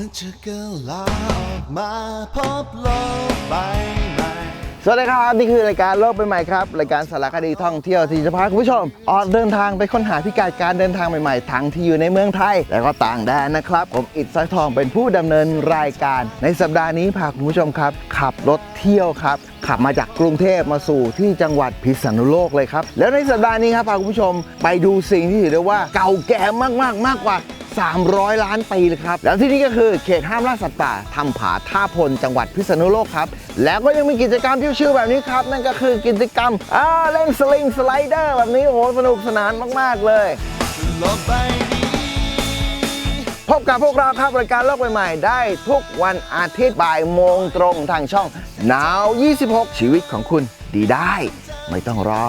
มันจะเกลาออกมาพบโลกใบใหม่ สวัสดีครับ นี่คือรายการโลกใบใหม่ครับ รายการสารคดีท่องเที่ยวที่จะพาคุณผู้ชม ออกเดินทางไปค้นหาพิกัดการเดินทางใหม่ๆ ทั้งที่อยู่ในเมืองไทย และก็ต่างแดนนะครับ ผมอิดสายทองเป็นผู้ดำเนินรายการ ในสัปดาห์นี้พาคุณผู้ชมครับ ขับรถเที่ยวครับ ขับมาจากกรุงเทพมาสู่ที่จังหวัดพิษณุโลกเลยครับ แล้วในสัปดาห์นี้ครับพาคุณผู้ชมไปดูสิ่งที่ถือได้ว่าเก่าแก่มากๆมากกว่า 300 ล้านปีเลยครับ แล้วที่นี่ก็คือเขตห้ามล่าสัตว์ป่าทำผาท่าพลจังหวัดพิษณุโลกครับ แล้วก็ยังมีกิจกรรมชิวๆแบบนี้ครับ นั่นก็คือกิจกรรมอ่าเล่นสลิงสไลเดอร์แบบนี้โอ้โหสนุกสนานมาก ๆ เลยพบกับพวกเราครับรายการโลกใหม่ๆ ได้ทุกวันอาทิตย์บ่ายโมงตรงทางช่อง Now 26 ชีวิตของคุณดีได้ ไม่ต้องรอ